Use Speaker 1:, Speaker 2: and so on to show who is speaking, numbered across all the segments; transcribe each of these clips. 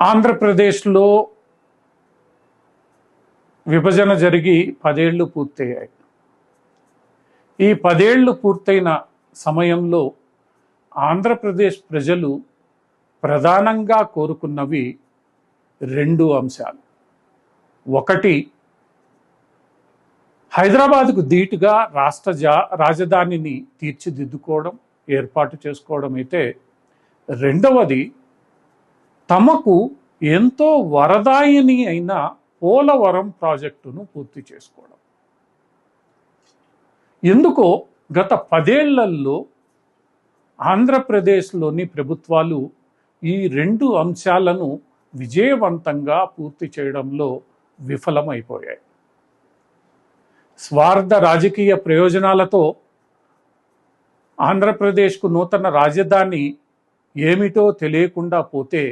Speaker 1: ఆంధ్రప్రదేశ్లో విభజన జరిగి పదేళ్ళు పూర్తయ్యాయి. ఈ పదేళ్ళు పూర్తయిన సమయంలో ఆంధ్రప్రదేశ్ ప్రజలు ప్రధానంగా కోరుకున్నవి రెండు అంశాలు. ఒకటి హైదరాబాద్కు ధీటుగా రాష్ట్ర జా రాజధానిని తీర్చిదిద్దుకోవడం ఏర్పాటు చేసుకోవడం అయితే రెండవది తమకు ఎంతో వరదాయని అయిన పోలవరం ప్రాజెక్టును పూర్తి చేసుకోవడం. ఎందుకో గత పదేళ్ళలో ఆంధ్రప్రదేశ్లోని ప్రభుత్వాలు ఈ రెండు అంశాలను విజయవంతంగా పూర్తి చేయడంలో విఫలమైపోయాయి. స్వార్థ రాజకీయ ప్రయోజనాలతో ఆంధ్రప్రదేశ్కు నూతన రాజధాని ఏమిటో తెలియకుండా పోతే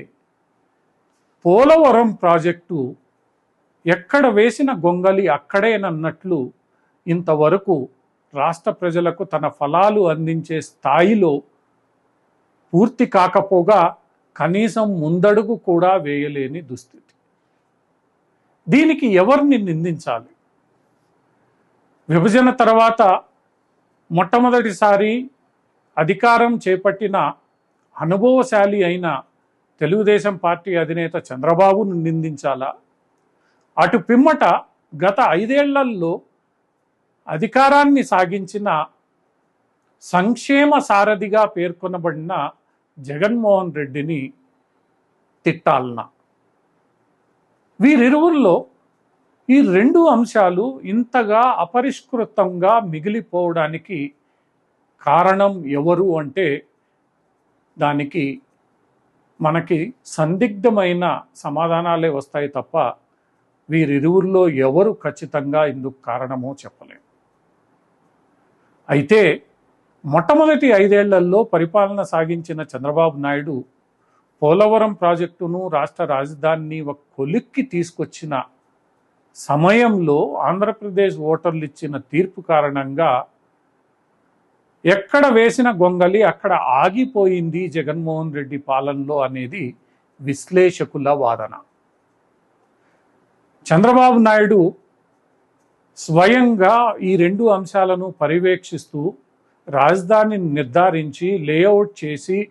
Speaker 1: పోలవరం ప్రాజెక్టు ఎక్కడ వేసిన గొంగలి అక్కడేనన్నట్లు ఇంతవరకు రాష్ట్ర ప్రజలకు తన ఫలాలు అందించే స్థాయిలో పూర్తి కాకపోగా కనీసం ముందడుగు కూడా వేయలేని దుస్థితి. దీనికి ఎవరిని నిందించాలి? విభజన తర్వాత మొట్టమొదటిసారి అధికారం చేపట్టిన అనుభవశాలి అయిన తెలుగుదేశం పార్టీ అధినేత చంద్రబాబును నిందించాలా? అటు పిమ్మట గత ఐదేళ్ళలో అధికారాన్ని సాగించిన సంక్షేమ సారథిగా పేర్కొనబడిన జగన్మోహన్ రెడ్డిని తిట్టాలన వీరిరువుల్లో ఈ రెండు అంశాలు ఇంతగా అపరిష్కృతంగా మిగిలిపోవడానికి కారణం ఎవరు అంటే దానికి మనకి సందిగ్ధమైన సమాధానాలే వస్తాయి తప్ప వీరిరువుల్లో ఎవరు ఖచ్చితంగా ఇందుకు కారణమో చెప్పలేము అయితే మొట్టమొదటి ఐదేళ్ళలో పరిపాలన సాగించిన చంద్రబాబు నాయుడు పోలవరం ప్రాజెక్టును రాష్ట్ర రాజధానిని ఒక కొలిక్కి తీసుకొచ్చిన సమయంలో ఆంధ్రప్రదేశ్ ఓటర్లు ఇచ్చిన తీర్పు కారణంగా ఎక్కడ వేసిన గొంగలి అక్కడ ఆగిపోయింది జగన్మోహన్ రెడ్డి పాలనలో అనేది విశ్లేషకుల వాదన. చంద్రబాబు నాయుడు స్వయంగా ఈ రెండు అంశాలను పర్యవేక్షిస్తూ రాజధానిని నిర్ధారించి లేఅవుట్ చేసి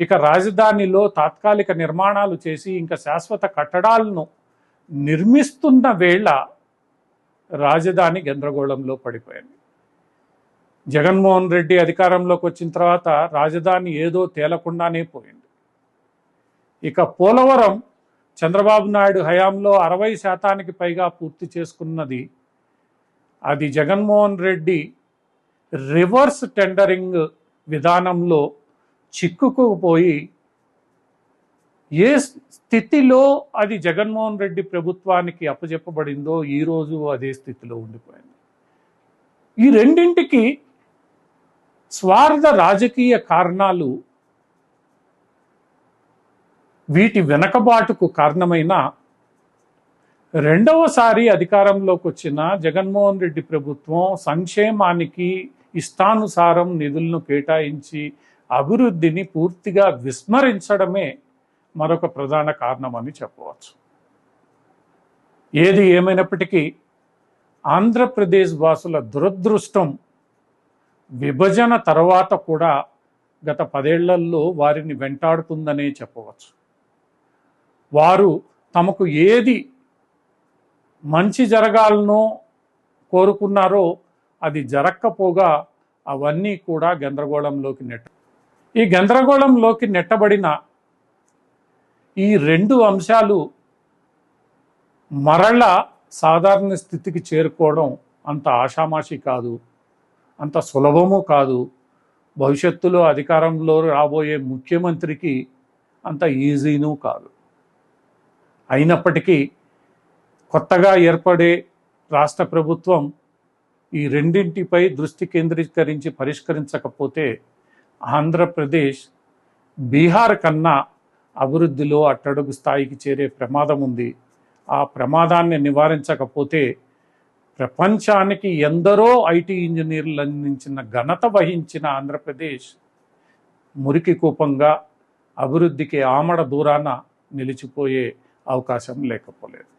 Speaker 1: ఇక రాజధానిలో తాత్కాలిక నిర్మాణాలు చేసి ఇంకా శాశ్వత కట్టడాలను నిర్మిస్తున్న వేళ రాజధాని గందరగోళంలో పడిపోయింది. జగన్మోహన్ రెడ్డి అధికారంలోకి వచ్చిన తర్వాత రాజధాని ఏదో తేలకుండానే పోయింది. ఇక పోలవరం చంద్రబాబు నాయుడు హయాంలో అరవై శాతానికి పైగా పూర్తి చేసుకున్నది. అది జగన్మోహన్ రెడ్డి రివర్స్ టెండరింగ్ విధానంలో చిక్కుకుపోయి ఏ స్థితిలో అది జగన్మోహన్ రెడ్డి ప్రభుత్వానికి అప్పజెప్పబడిందో ఈరోజు అదే స్థితిలో ఉండిపోయింది. ఈ రెండింటికి స్వార్థ రాజకీయ కారణాలు వీటి వెనకబాటుకు కారణమైన రెండవసారి అధికారంలోకి వచ్చిన జగన్మోహన్ రెడ్డి ప్రభుత్వం సంక్షేమానికి ఇష్టానుసారం నిధులను కేటాయించి అభివృద్ధిని పూర్తిగా విస్మరించడమే మరొక ప్రధాన కారణమని చెప్పవచ్చు. ఏది ఏమైనప్పటికీ ఆంధ్రప్రదేశ్ వాసుల దురదృష్టం విభజన తర్వాత కూడా గత పదేళ్ళలో వారిని వెంటాడుతుందనే చెప్పవచ్చు. వారు తమకు ఏది మంచి జరగాలనో కోరుకున్నారో అది జరక్కపోగా అవన్నీ కూడా గందరగోళంలోకి నెట్ట ఈ గందరగోళంలోకి నెట్టబడిన ఈ రెండు అంశాలు మరల సాధారణ స్థితికి చేరుకోవడం అంత ఆషామాషి కాదు. అంత సులభము కాదు. భవిష్యత్తులో అధికారంలో రాబోయే ముఖ్యమంత్రికి అంత ఈజీనూ కాదు. అయినప్పటికీ కొత్తగా ఏర్పడే రాష్ట్ర ప్రభుత్వం ఈ రెండింటిపై దృష్టి కేంద్రీకరించి పరిష్కరించకపోతే ఆంధ్రప్రదేశ్ బీహార్ కన్నా అభివృద్ధిలో అట్టడుగు స్థాయికి చేరే ప్రమాదం ఉంది ఆ ప్రమాదాన్ని నివారించకపోతే ప్రపంచానికి ఎందరో ఐటీ ఇంజనీర్లు అందించిన ఘనత వహించిన ఆంధ్రప్రదేశ్ మురికి కూపంగా అభివృద్ధికి ఆమడ దూరాన నిలిచిపోయే అవకాశం లేకపోలేదు.